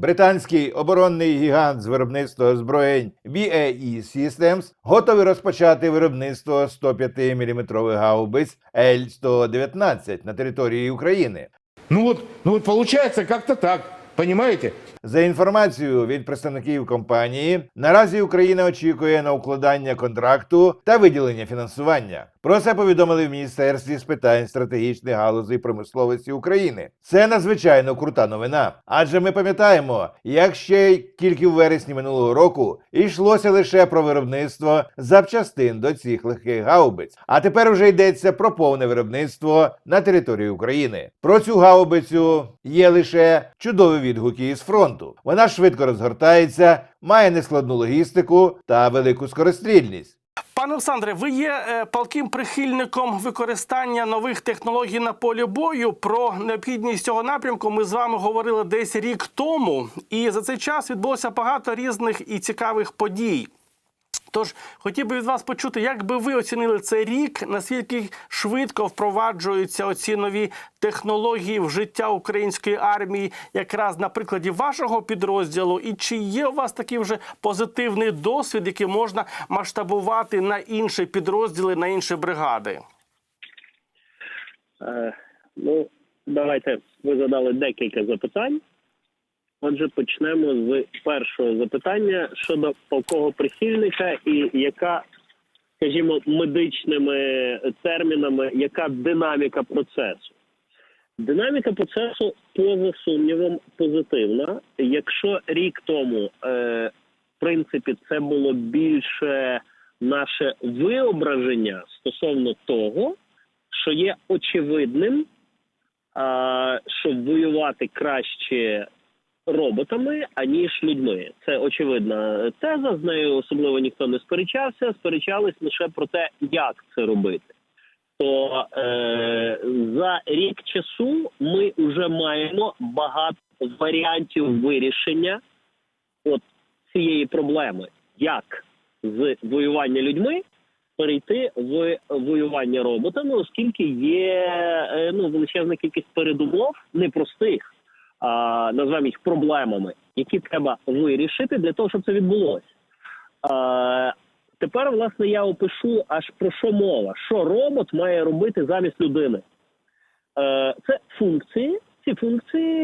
британський оборонний гігант з виробництва озброєнь BAE Systems готовий розпочати виробництво 105-мм гаубиць Л-119 на території України. Ну вот, ну вот получается как-то так, понимаете? За інформацією від представників компанії, наразі Україна очікує на укладання контракту та виділення фінансування. Про це повідомили в міністерстві з питань стратегічних галузей промисловості України. Це надзвичайно крута новина. Адже ми пам'ятаємо, як ще тільки в вересні минулого року йшлося лише про виробництво запчастин до цих легких гаубиць. А тепер уже йдеться про повне виробництво на території України. Про цю гаубицю є лише чудові відгуки із фронту. Вона швидко розгортається, має нескладну логістику та велику скорострільність. Пане Олександре, ви є е, палким прихильником використання нових технологій на полі бою. Про необхідність цього напрямку ми з вами говорили десь рік тому, і за цей час відбулося багато різних і цікавих подій. Тож хотів би від вас почути, як би ви оцінили цей рік, наскільки швидко впроваджуються оці нові технології в життя української армії, якраз на прикладі вашого підрозділу, і чи є у вас такий вже позитивний досвід, який можна масштабувати на інші підрозділи, на інші бригади? Е, Ну, давайте ви задали декілька запитань. Отже, почнемо з першого запитання щодо полкового прихильника і яка, скажімо, медичними термінами, яка динаміка процесу. Динаміка процесу, поза сумнівом, позитивна. Якщо рік тому, е, в принципі, це було більше наше виображення стосовно того, що є очевидним, а, що воювати краще роботами, аніж людьми. Це очевидна теза. З нею особливо ніхто не сперечався. Сперечались лише про те, як це робити. То е, за рік часу ми вже маємо багато варіантів вирішення от цієї проблеми, як з воювання людьми перейти в воювання роботами, оскільки є е, ну величезна кількість передумов непростих, назвемо їх проблемами, які треба вирішити для того, щоб це відбулося. Тепер, власне, я опишу аж про що мова, що робот має робити замість людини. Е, це функції. Ці функції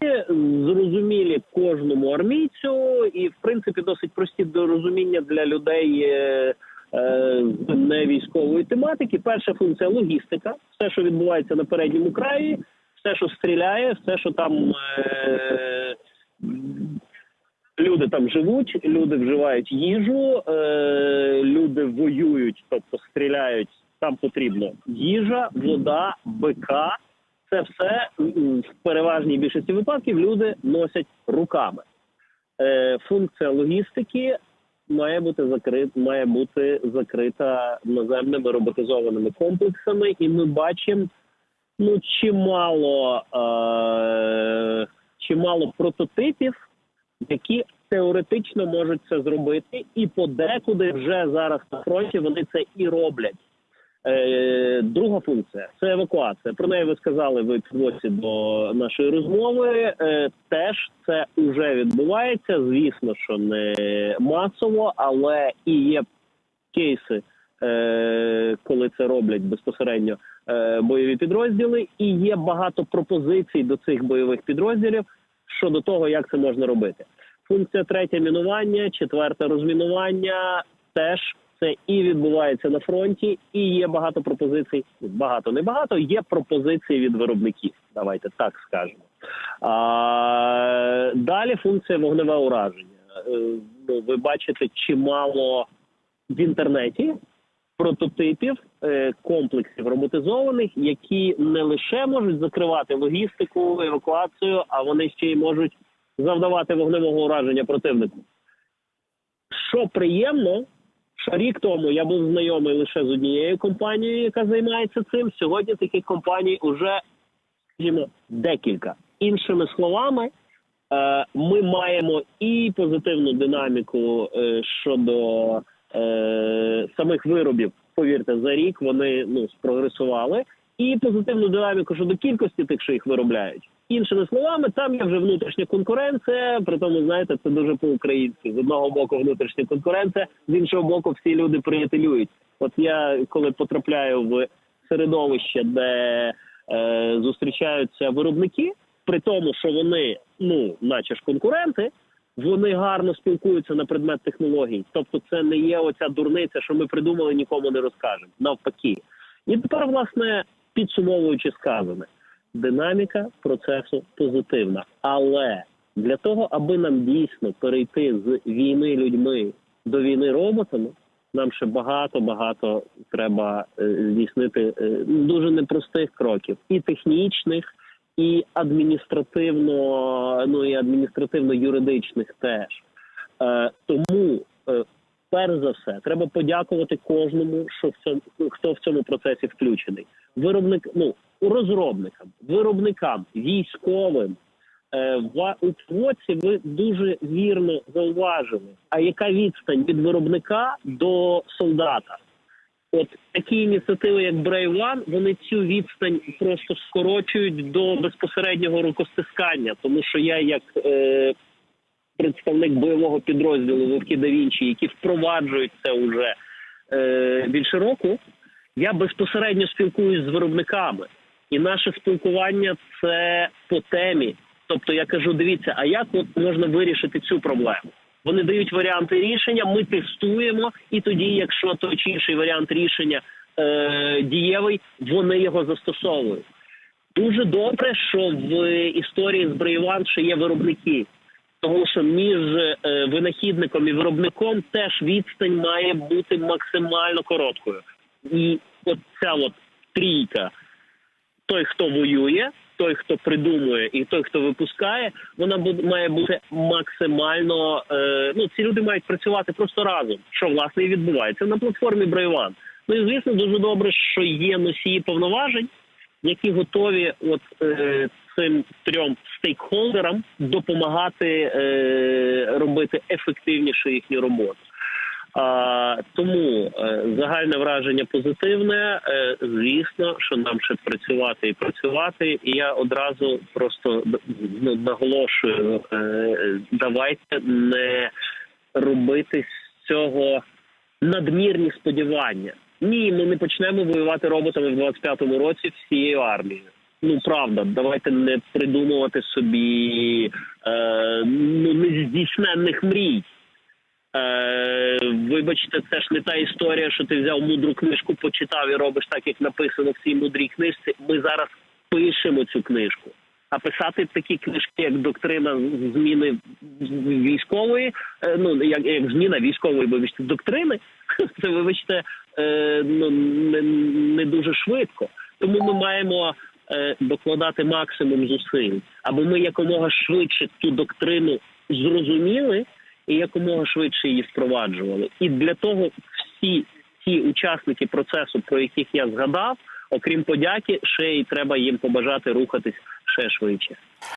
зрозумілі кожному армійцю, і в принципі досить прості до розуміння для людей е, е, з невійськової тематики. Перша функція логістика, все, що відбувається на передньому краї, все, що стріляє, все, що там е, люди там живуть, люди вживають їжу, е, люди воюють, тобто стріляють. Там потрібно їжа, вода, БК. Це все в переважній більшості випадків люди носять руками. Е, функція логістики має бути закрита, має бути закрита наземними роботизованими комплексами, і ми бачимо ну чимало, е, чимало прототипів, які теоретично можуть це зробити, і подекуди вже зараз на фронті вони це і роблять. Е, друга функція це евакуація. Про неї ви сказали ви підводці до нашої розмови. Е, теж це вже відбувається. Звісно, що не масово, але і є кейси, е, коли це роблять безпосередньо бойові підрозділи, і є багато пропозицій до цих бойових підрозділів щодо того, як це можна робити. Функція третя мінування, четверта розмінування теж це і відбувається на фронті, і є багато пропозицій. Багато не багато. Є пропозиції від виробників. Давайте так скажемо. А, далі функція вогневе ураження. Е, Ну, ви бачите чимало в інтернеті прототипів е, комплексів роботизованих, які не лише можуть закривати логістику, евакуацію, а вони ще й можуть завдавати вогневого ураження противнику. Що приємно, що рік тому я був знайомий лише з однією компанією, яка займається цим. Сьогодні таких компаній уже, скажімо, декілька. Іншими словами, е, ми маємо і позитивну динаміку е, щодо е, самих виробів. Повірте, за рік вони ну спрогресували. і позитивну динаміку щодо кількості тих, що їх виробляють. Іншими словами, там є вже внутрішня конкуренція. При тому, знаєте, це дуже по-українськи. З одного боку внутрішня конкуренція, з іншого боку, всі люди приятелюють. От я коли потрапляю в середовище, де е, зустрічаються виробники, при тому, що вони, ну, наче ж конкуренти, вони гарно спілкуються на предмет технологій. Тобто, це не є оця дурниця, що ми придумали, нікому не розкажемо. Навпаки. І тепер, власне, підсумовуючи сказане, динаміка процесу позитивна. Але для того, аби нам дійсно перейти з війни людьми до війни роботами, нам ще багато багато треба е, здійснити е, дуже непростих кроків, і технічних, і адміністративно, ну і адміністративно-юридичних теж. Е, тому, е, перш за все, треба подякувати кожному, що в цьому хто в цьому процесі включений. Виробник, ну розробникам, виробникам, військовим. Е, в у Квоці ви дуже вірно зауважили. А яка відстань від виробника до солдата? От такі ініціативи, як Brave One, вони цю відстань просто скорочують до безпосереднього рукостискання, тому що я, як е, представник бойового підрозділу Вовки да Вінчі, які впроваджують це вже е, більше року, я безпосередньо спілкуюсь з виробниками, і наше спілкування це по темі. Тобто я кажу: дивіться, а як от можна вирішити цю проблему? Вони дають варіанти рішення, ми тестуємо, і тоді, якщо той чи інший варіант рішення е, дієвий, вони його застосовують. Дуже добре, що в історії з Брейван ще є виробники, тому що між е, винахідником і виробником теж відстань має бути максимально короткою. І от ця от трійка, той, хто воює, той, хто придумує, і той, хто випускає, вона має бути максимально. Е, ну ці люди мають працювати просто разом, що власне і відбувається на платформі Брайван. Ну і звісно, дуже добре, що є носії повноважень, які готові от е, цим трьом стейкхолдерам допомагати е, робити ефективніше їхню роботу. Тому е, загальне враження позитивне. Е, звісно, що нам ще працювати і працювати. І я одразу просто ну, наголошую: е, давайте не робити з цього надмірні сподівання. Ні, ми не почнемо воювати роботами в 25-му році всією армією. Ну правда, давайте не придумувати собі е, ну нездійсненних мрій. Е, вибачте, це ж не та історія, що ти взяв мудру книжку, почитав і робиш так, як написано в цій мудрій книжці. Ми зараз пишемо цю книжку. А писати такі книжки, як доктрина зміни військової, е, ну як, як зміна військової, вибачте, доктрини, це вибачте, е, ну не, не дуже швидко. Тому ми маємо докладати максимум зусиль, аби ми якомога швидше цю доктрину зрозуміли і якомога швидше її впроваджували. І для того всі ті учасники процесу, про яких я згадав, окрім подяки, ще й треба їм побажати рухатись ще швидше.